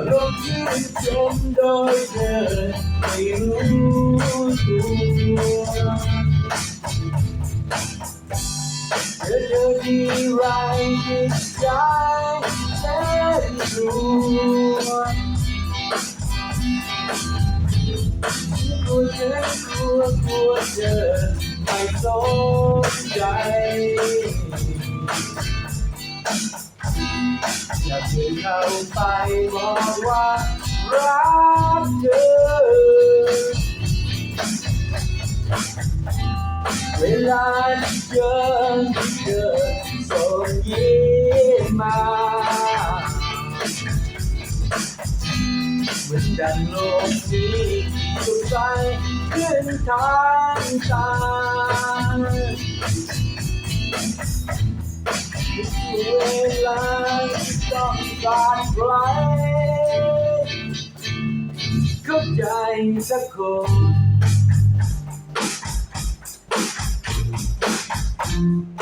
lúc dưới trong đôi đời yêu thương The dirty right is dying and ruined Của chết của của trời Phải tồn tại จอที่ไรจิตใจแสนรัวกลัวเธอกลัวกลัวเธอไม่สนใจอยากเข้าไปบอกว่ารักเธอ เวลาที่เจอที่เธอส่งยิ้มมาเหมือนดังโลกนี้สดใสขึ้นทางตา ทุกเวลาที่ต้องการใครเข้าใจสักคนเป็น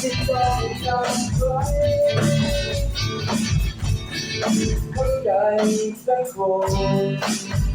ที่ต้องการใครข้าใจสักคน